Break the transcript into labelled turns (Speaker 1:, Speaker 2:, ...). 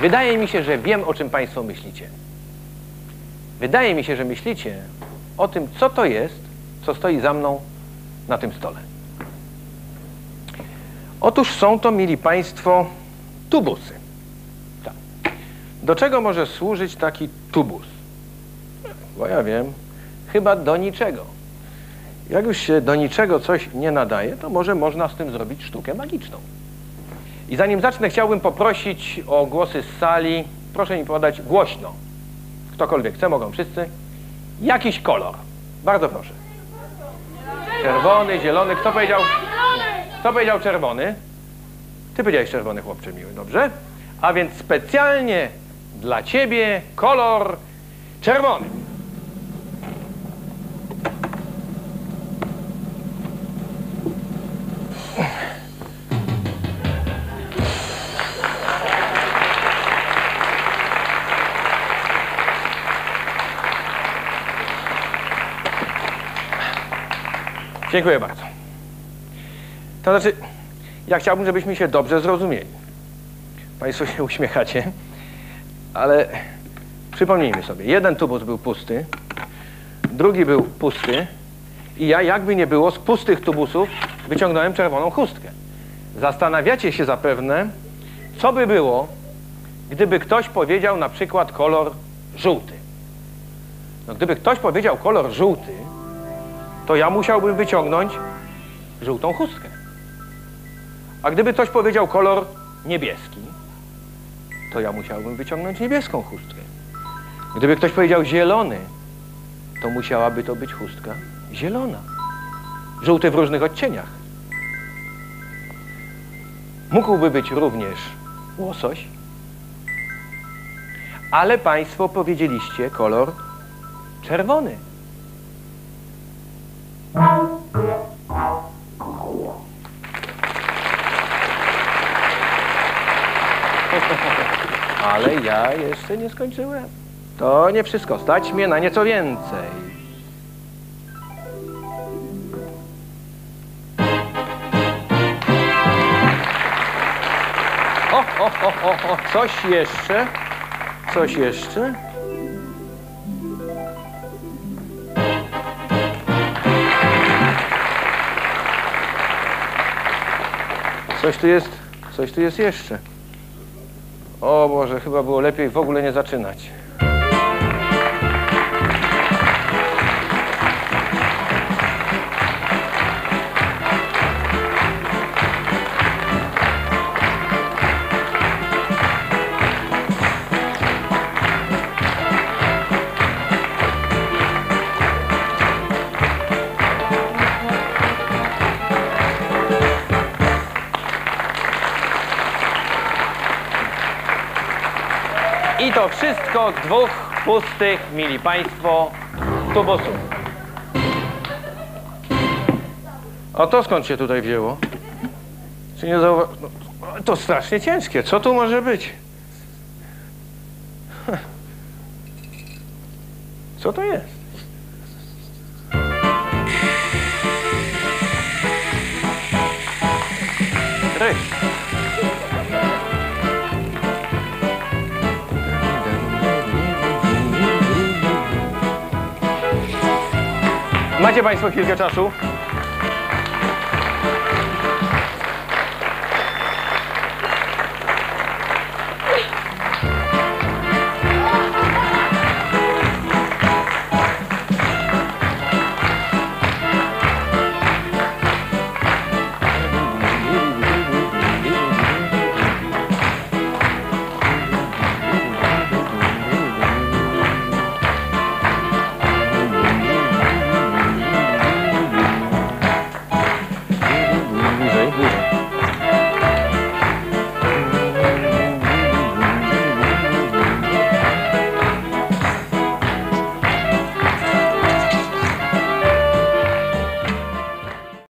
Speaker 1: Wydaje mi się, że wiem, o czym Państwo myślicie. Wydaje mi się, że myślicie o tym, co to jest, co stoi za mną na tym stole. Otóż są to, mili Państwo, tubusy. Tak. Do czego może służyć taki tubus? Bo ja wiem, chyba do niczego. Jak już się do niczego coś nie nadaje, to może można z tym zrobić sztukę magiczną. I zanim zacznę, chciałbym poprosić o głosy z sali. Proszę mi podać głośno. Ktokolwiek chce, mogą wszyscy. Jakiś kolor. Bardzo proszę. Czerwony, zielony. Kto powiedział? Kto powiedział czerwony? Ty powiedziałeś czerwony, chłopcze miły, dobrze? A więc specjalnie dla ciebie kolor czerwony. Dziękuję bardzo. To znaczy, ja chciałbym, żebyśmy się dobrze zrozumieli. Państwo się uśmiechacie, ale przypomnijmy sobie. Jeden tubus był pusty, drugi był pusty i ja, jakby nie było, z pustych tubusów wyciągnąłem czerwoną chustkę. Zastanawiacie się zapewne, co by było, gdyby ktoś powiedział na przykład kolor żółty. No, gdyby ktoś powiedział kolor żółty, to ja musiałbym wyciągnąć żółtą chustkę. A gdyby ktoś powiedział kolor niebieski, to ja musiałbym wyciągnąć niebieską chustkę. Gdyby ktoś powiedział zielony, to musiałaby to być chustka zielona. Żółty w różnych odcieniach. Mógłby być również łosoś, ale Państwo powiedzieliście kolor czerwony. Ale ja jeszcze nie skończyłem. To nie wszystko. Stać mnie na nieco więcej. O, o, o, o, coś jeszcze? Coś jeszcze? Coś tu jest, coś tu jest jeszcze. O Boże, chyba było lepiej w ogóle nie zaczynać. I to wszystko z dwóch pustych, mili Państwo, tubusów. A to skąd się tutaj wzięło? Czy nie zauwa... No, to strasznie ciężkie. Co tu może być? Co to jest? Macie Państwo chwilkę czasu?